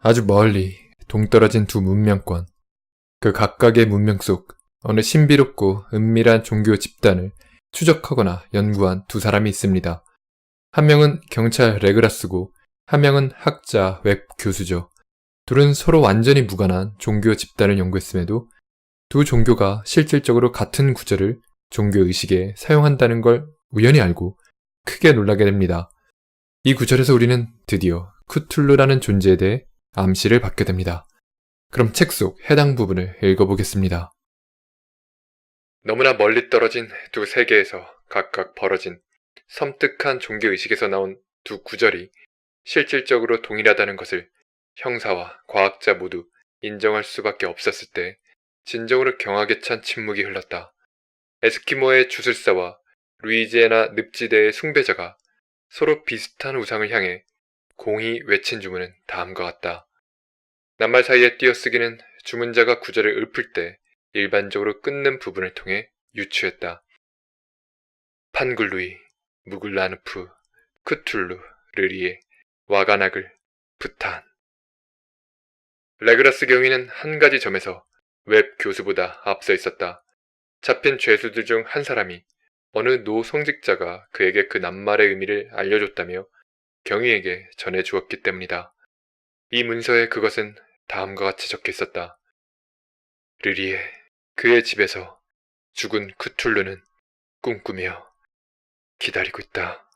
아주 멀리 동떨어진 두 문명권. 그 각각의 문명 속 어느 신비롭고 은밀한 종교 집단을 추적하거나 연구한 두 사람이 있습니다. 한 명은 경찰 레그라스고 한 명은 학자 웹 교수죠. 둘은 서로 완전히 무관한 종교 집단을 연구했음에도 두 종교가 실질적으로 같은 구절을 종교 의식에 사용한다는 걸 우연히 알고 크게 놀라게 됩니다. 이 구절에서 우리는 드디어 쿠툴루라는 존재에 대해 암시를 받게 됩니다. 그럼 책 속 해당 부분을 읽어보겠습니다. 너무나 멀리 떨어진 두 세계에서 각각 벌어진 섬뜩한 종교의식에서 나온 두 구절이 실질적으로 동일하다는 것을 형사와 과학자 모두 인정할 수밖에 없었을 때 진정으로 경악에 찬 침묵이 흘렀다. 에스키모의 주술사와 루이지애나 늪지대의 숭배자가 서로 비슷한 우상을 향해 공히 외친 주문은 다음과 같다. 낱말 사이에 띄어쓰기는 주문자가 구절을 읊을 때 일반적으로 끊는 부분을 통해 유추했다. 판굴루이, 무굴라누프, 크툴루, 르리에, 와가나글, 부탄. 레그라스 경위는 한 가지 점에서 웹 교수보다 앞서 있었다. 잡힌 죄수들 중 한 사람이 어느 노 성직자가 그에게 그 낱말의 의미를 알려줬다며 경위에게 전해 주었기 때문이다. 이 문서에 그것은 다음과 같이 적혀 있었다. 르리에 그의 집에서 죽은 쿠툴루는 꿈꾸며 기다리고 있다.